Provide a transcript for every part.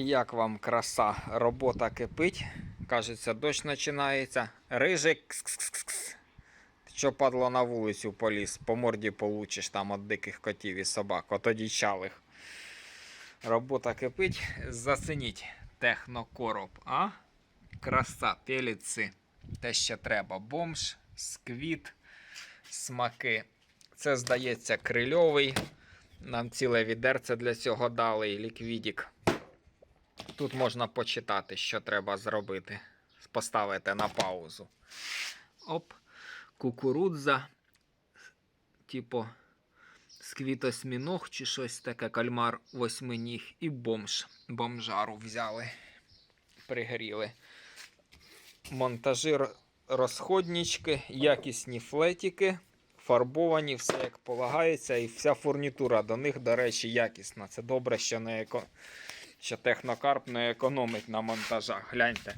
Як вам краса? Робота кипить. Кажеться, дощ починається. Рижик. кс-кс-кс-кс. Що падло на вулицю поліз? По морді получиш там від диких котів і собак, от одічалих. Робота кипить. Зацініть технокороб, а? Краса, пеліці. Те, що треба. Бомж, сквіт, смаки. Це, здається, крильовий. Нам ціле відерце для цього дали і ліквідік. Тут можна почитати, що треба зробити. Поставити на паузу. Оп. Кукурудза. Типу сквітосміног чи щось таке, кальмар восьминіг і бомж. Бомжару взяли. Пригріли. Монтажі р- розходнички, якісні флетіки, фарбовані, все як полагається, і вся фурнітура до них, до речі, якісна. Це добре, що не еко... що технокарп не економить на монтажах. Гляньте.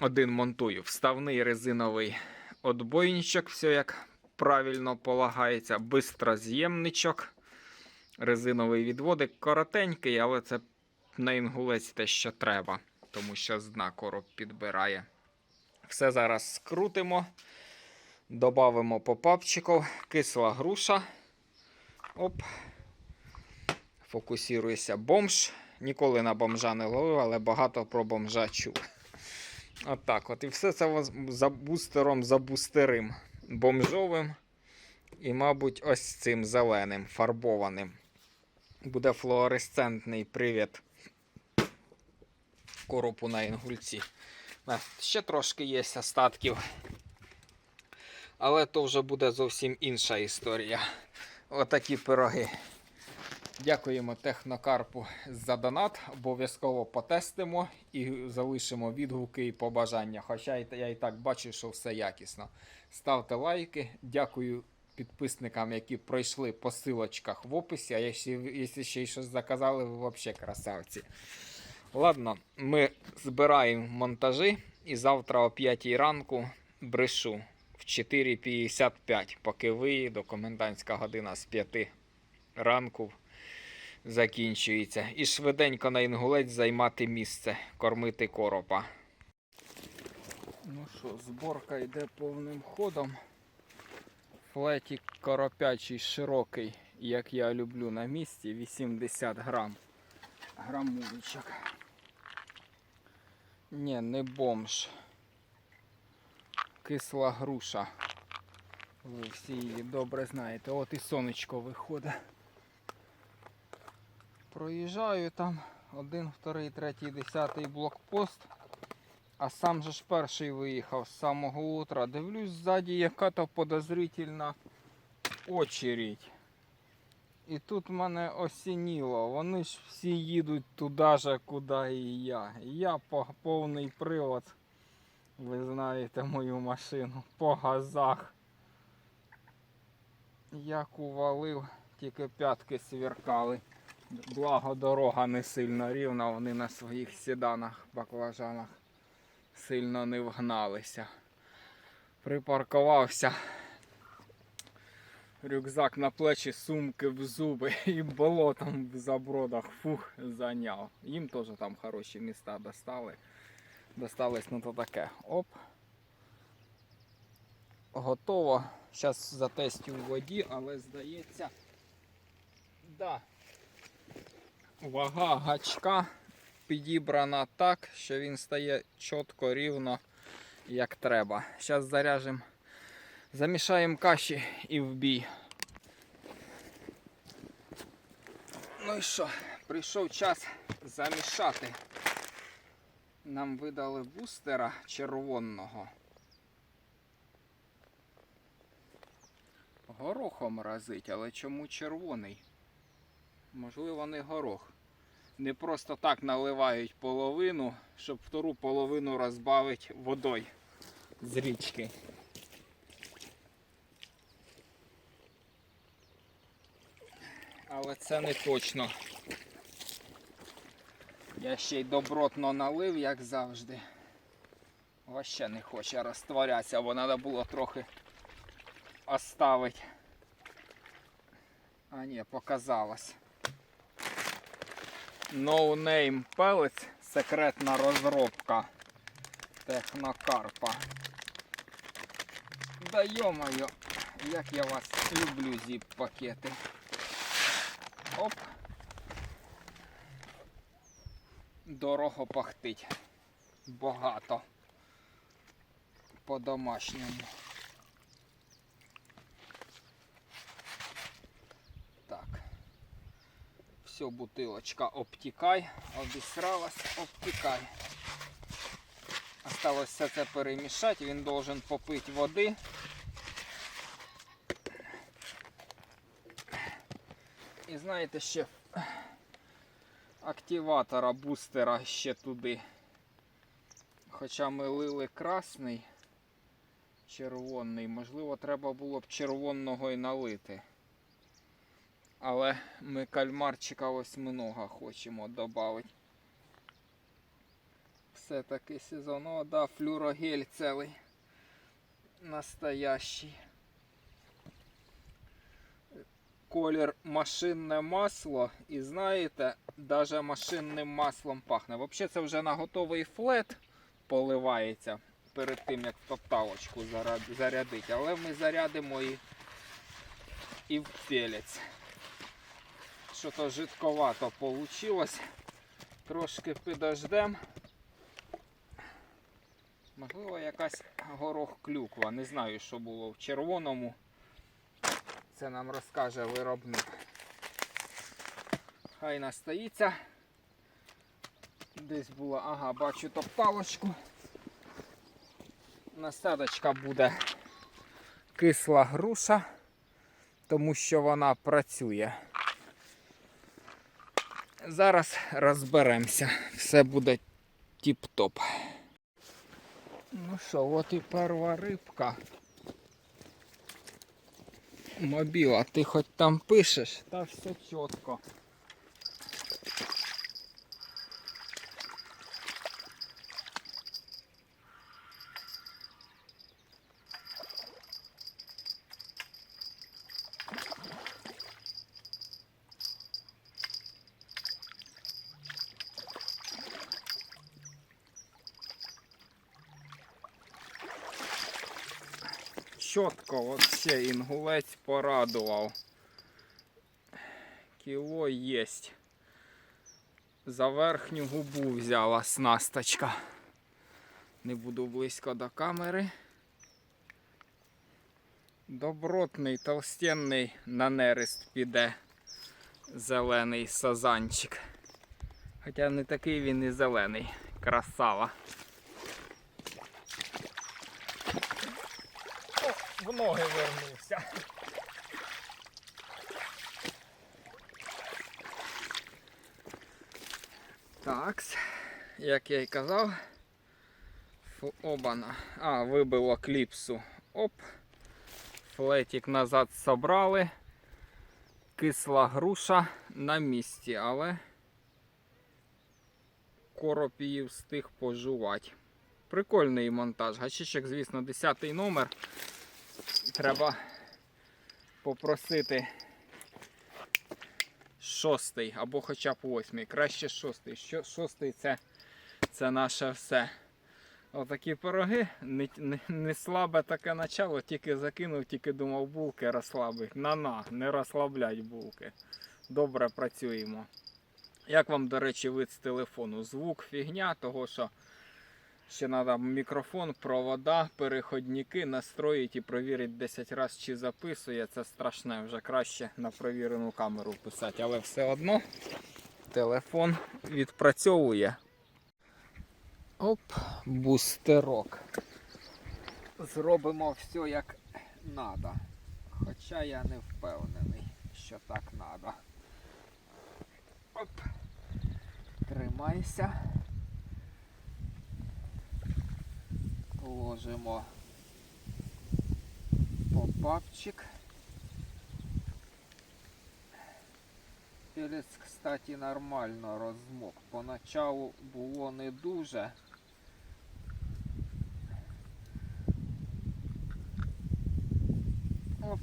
Один монтую. Вставний резиновий отбойничок, все як правильно полагається. Бистроз'ємничок. Резиновий відводик коротенький, але це на інгулець те, що треба, тому що з короб підбирає. Все зараз скрутимо. Добавимо попапчиків. Кисла груша. Оп. Фокусірується бомж. Ніколи на бомжа не ловив, але багато про бомжа чув. Отак от. І все це за бустером, за бустерим. Бомжовим. І, мабуть, ось цим зеленим, фарбованим. Буде флуоресцентний привід коропу на інгульці. Е, Ще трошки є остатків. Але то вже буде зовсім інша історія. Отакі пироги. Дякуємо Технокарпу за донат. Обов'язково потестимо і залишимо відгуки і побажання. Хоча я і так бачу, що все якісно. Ставте лайки. Дякую підписникам, які пройшли по силочках в описі. А якщо, ще щось заказали, ви взагалі красавці. Ладно, ми збираємо монтажі і завтра о 5 ранку брешу в 4.55, поки виїду, комендантська година з 5 ранку закінчується. І швиденько на інгулець займати місце, кормити коропа. Ну що, зборка йде повним ходом. Флетік коропячий широкий, як я люблю на місці, 80 грам. Грамулечок. Ні, не бомж. Кисла груша. Ви всі її добре знаєте. От і сонечко виходить. Проїжджаю там один, вторий, третій, десятий блокпост. А сам же ж перший виїхав з самого утра. Дивлюсь ззаді, яка то подозрительна очередь. І тут мене осініло. Вони ж всі їдуть туди же, куди і я. Я по повний привод. Ви знаєте мою машину. По газах. Як увалив, тільки п'ятки сверкали. Благо дорога не сильно рівна, вони на своїх сіданах, баклажанах сильно не вгналися. Припаркувався. Рюкзак на плечі, сумки в зуби і болотом в забродах фух зайняв. Їм теж там хороші міста достали. Досталось ну то таке. Оп. Готово. Зараз затестю в воді, але здається. Да. Вага гачка підібрана так, що він стає чітко, рівно, як треба. Зараз заряжемо, замішаємо каші і в бій. Ну і що, прийшов час замішати. Нам видали бустера червоного. Горохом разить, але чому червоний? Можливо, не горох. Не просто так наливають половину, щоб втору половину розбавити водою з річки. Але це не точно. Я ще й добротно налив, як завжди. Вообще не хоче розтворятися, бо треба було трохи оставити. А ні, показалось. No Name Pellets. Секретна розробка технокарпа. Да йо-моє, як я вас люблю зіп пакети. Оп. Дорого пахтить. Багато. По-домашньому. Так. Все, бутилочка обтікай, обісралась, обтікай. Осталось все це перемішати, він должен попити води. І знаєте, ще активатора, бустера ще туди. Хоча ми лили красний, червоний, можливо, треба було б червоного і налити. Але ми кальмарчика восьминога хочемо додати. Все-таки сезон. О, да, флюрогель цілий. Настоящий. Колір машинне масло. І знаєте, навіть машинним маслом пахне. Взагалі це вже на готовий флет поливається перед тим, як топталочку зарядити. Але ми зарядимо і, і в пелець. Що то жидковато вийшло. Трошки підождем. Можливо, якась горох клюква. Не знаю, що було в червоному. Це нам розкаже виробник. Хай настоїться. Десь була, ага, бачу топталочку. Насадочка буде кисла груша, тому що вона працює. Зараз розберемося. Все буде тіп-топ. Ну що, от і перша рибка. Мобіла, ти хоч там пишеш, та все чітко. Чітко вообще інгулець порадував. Кіло єсть. За верхню губу взяла снасточка. Не буду близько до камери. Добротний, толстенний на нерест піде зелений сазанчик. Хоча не такий він і зелений. Красава. Ноги вернувся. Так, як я й казав, фу, обана. А, вибило кліпсу. Оп. Флетик назад собрали. Кисла груша на місці, але короб її встиг пожувати. Прикольний монтаж. Гачичок, звісно, 10 номер треба попросити шостий або хоча б восьмий. Краще шостий. Що- Шостий це, це наше все. Отакі пироги, не, не, не слабе таке начало, тільки закинув, тільки думав булки розслабить. На-на, не розслаблять булки. Добре працюємо. Як вам, до речі, вид з телефону? Звук фігня, того що Ще треба мікрофон, провода, переходники настроїти і провірити 10 разів, чи записує. Це страшне, вже краще на провірену камеру писати. Але все одно телефон відпрацьовує. Оп, бустерок. Зробимо все як треба. Хоча я не впевнений, що так треба. Оп. Тримайся. Ложимо попапчик. Пелець, кстати, нормально розмок. Поначалу було не дуже. Оп.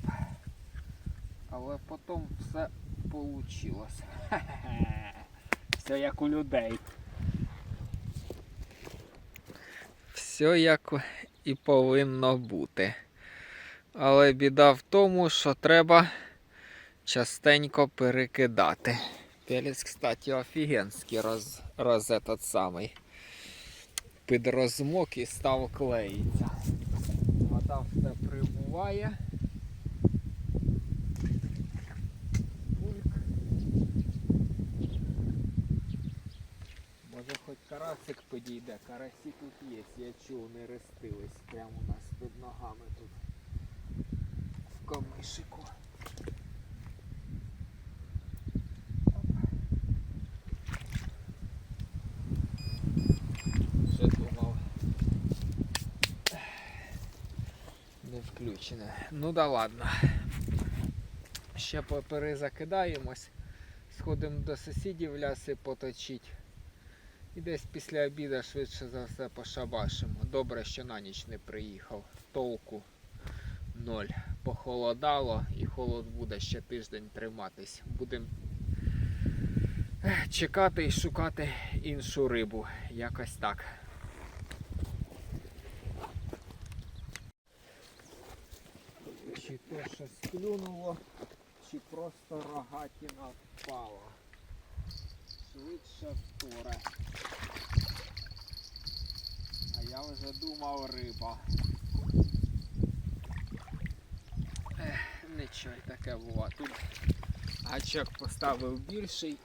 Але потім все получилось. Все як у людей. Все як і повинно бути. Але біда в тому, що треба частенько перекидати. Пелець, кстати, офігенський роз, роз этот самий. Під розмок і став клеїться. Вода все прибуває. Бульк. Може хоч карасик підійде, карасі тут є, я чув, не рестились прямо у нас під ногами тут в комишику. Вже думав. Не включене. Ну да ладно. Ще поперезакидаємось. Сходимо до сусідів ляси поточить. І десь після обіду швидше за все пошабашимо. Добре, що на ніч не приїхав. Толку ноль. Похолодало і холод буде ще тиждень триматись. Будемо чекати і шукати іншу рибу. Якось так. Чи то щось клюнуло, чи просто рогатіна впала. Швидше вторе. Я вже думав риба. Ех, нічого таке було. Тут гачок поставив більший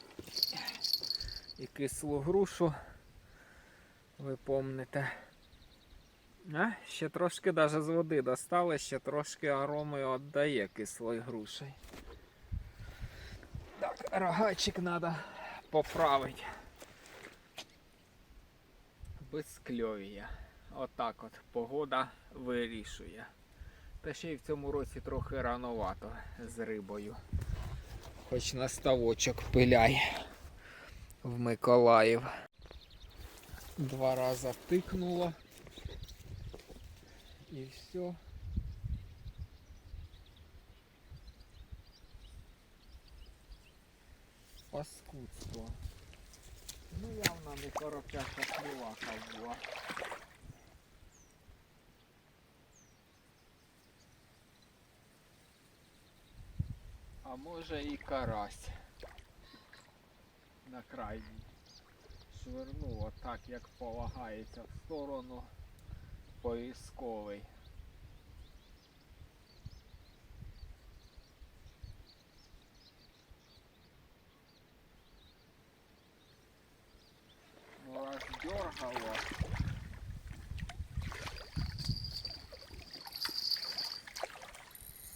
і кислу грушу. Ви помните. А, ще трошки навіть з води достали, ще трошки ароми віддає кислою грушею. Так, рогачик треба поправити. Безкльовія. Отак от погода вирішує. Та ще й в цьому році трохи рановато з рибою. Хоч на ставочок пиляй в Миколаїв. Два рази тикнуло. І все. Паскудство. Явно не коропяща клювака була. А може і карась. На крайній. Швирнуло так, як полагається, в сторону поисковий. Ну, раз дергало.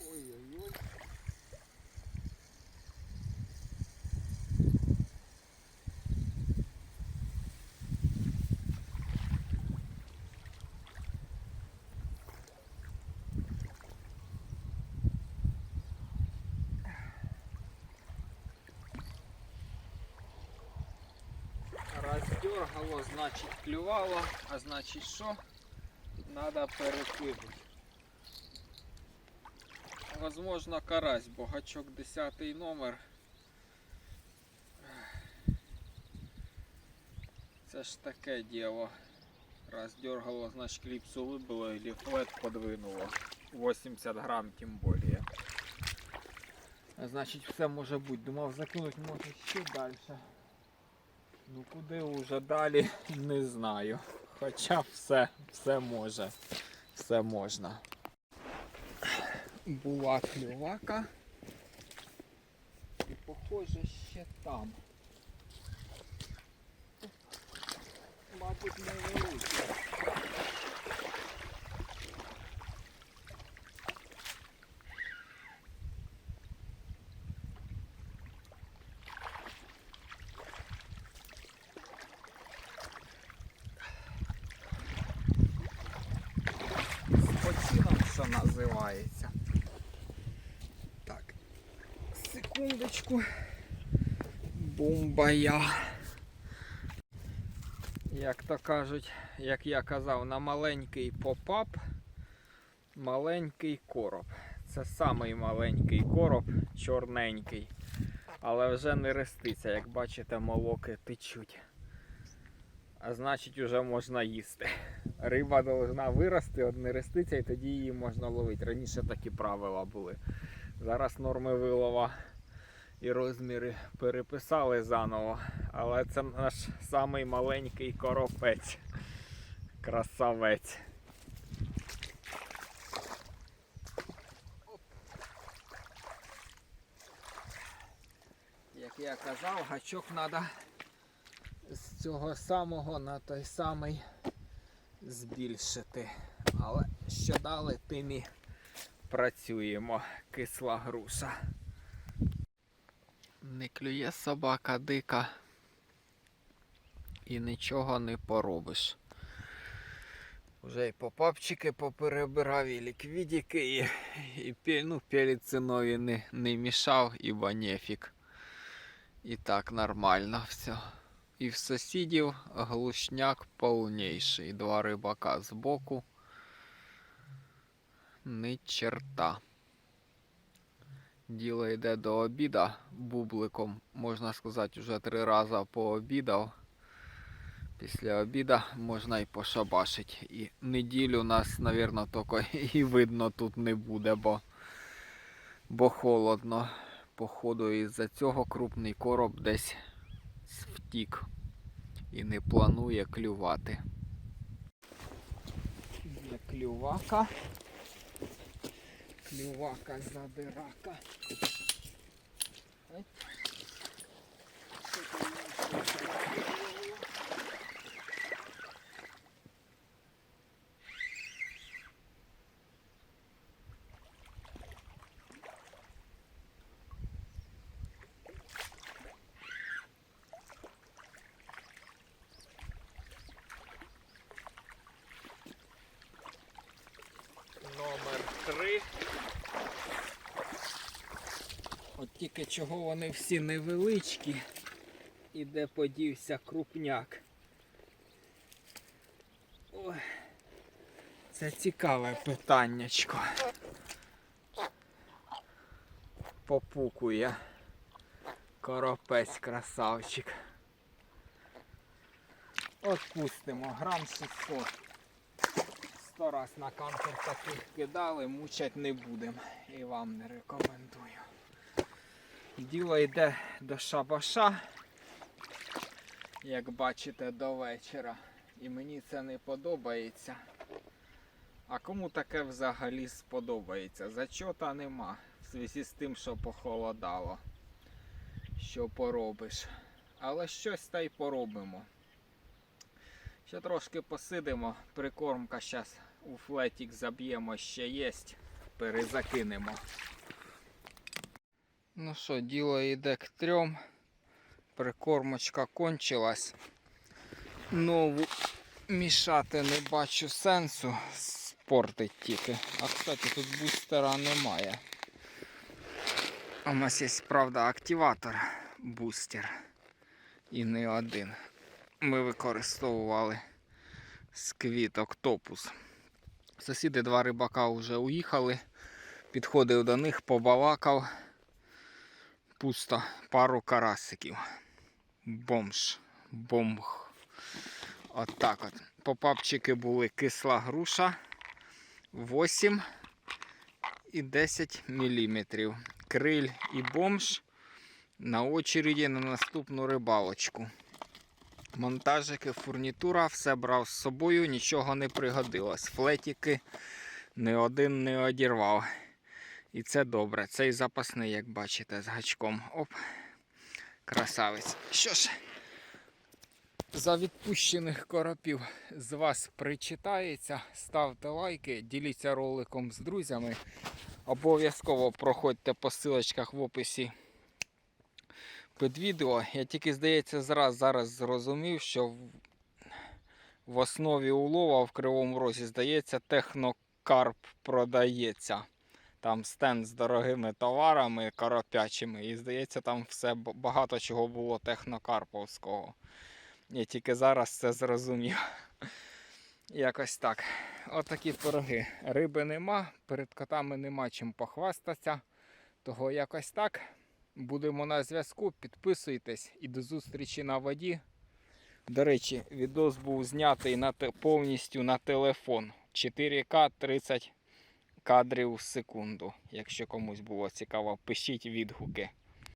Ой-ой-ой. Раз дергало, значить клювало, а значить що? Треба перекидати. Возможно карась, бо гачок 10 номер. Це ж таке діло. Раз дергало, значить кліпсу вибило і флет подвинуло. 80 грам тим більше. Значить все може бути. Думав закинути може ще далі. Ну куди вже далі, не знаю. Хоча все, все може. Все можна. Була клювака. І похоже ще там. Мабуть, не велике. з почином, що називається. Так. Секундочку. Бумбая. Як то кажуть, як я казав, на маленький попап маленький короб. Це самий маленький короб, чорненький. Але вже не реститься, як бачите, молоки течуть. А значить, вже можна їсти. Риба повинна вирости, от не реститься, і тоді її можна ловити. Раніше такі правила були. Зараз норми вилова і розміри переписали заново. Але це наш самий маленький коропець. Красавець. Як я казав, гачок треба з цього самого на той самий збільшити. Але що дали, тим і працюємо. Кисла груша. Не клює собака дика. І нічого не поробиш. Вже і попапчики поперебирав, і ліквідіки, і, і ну, пеліцинові не, не мішав, ібо нефік. І так нормально все. І в сусідів глушняк повніший. Два рибака збоку. Ни черта. Діло йде до обіда бубликом, можна сказати, вже три рази пообідав. Після обіда можна і пошабашити. І неділю нас, мабуть, тільки і видно тут не буде, бо, бо холодно. Походу, із-за цього крупний короб десь втік і не планує клювати. Є клювака. Клювака задирака. Ой. Що там у нас тут? Номер 3. От тільки чого вони всі невеличкі і де подівся крупняк. Ой, це цікаве питаннячко. Попукує. Коропець красавчик. От пустимо, грам 600. Сто раз на кампер таких кидали, мучать не будемо. І вам не рекомендую. Діло йде до шабаша, як бачите, до вечора. І мені це не подобається. А кому таке взагалі сподобається? Зачота нема. В зв'язку з тим, що похолодало. Що поробиш. Але щось та й поробимо. Ще трошки посидимо, прикормка зараз у флетік заб'ємо, ще є, перезакинемо. Ну що, діло йде к трьом. Прикормочка кончилась. Нову мішати не бачу сенсу. Спортить тільки. А кстати, тут бустера немає. У нас є, правда, активатор бустер. І не один ми використовували сквіт октопус. Сусіди два рибака вже уїхали, підходив до них, побалакав. Пусто пару карасиків. Бомж. Бомб. От так от. Попапчики були кисла груша 8 і 10 мм. Криль і бомж на очереді на наступну рибалочку. Монтажики, фурнітура, все брав з собою, нічого не пригодилось. Флетіки ні один не одірвав. І це добре. Цей запасний, як бачите, з гачком. Оп, красавець. Що ж, за відпущених коропів з вас причитається. Ставте лайки, діліться роликом з друзями. Обов'язково проходьте по ссылочках в описі під відео. Я тільки, здається, зараз, зараз зрозумів, що в основі улова в Кривому Розі, здається, технокарп продається. Там стенд з дорогими товарами коропячими. І здається, там все багато чого було технокарповського. Я тільки зараз це зрозумів. Якось так. Отакі пироги. Риби нема, перед котами нема чим похвастатися. Того якось так. Будемо на зв'язку. Підписуйтесь і до зустрічі на воді. До речі, відос був знятий на повністю на телефон. 4К 30 кадрів в секунду. Якщо комусь було цікаво, пишіть відгуки.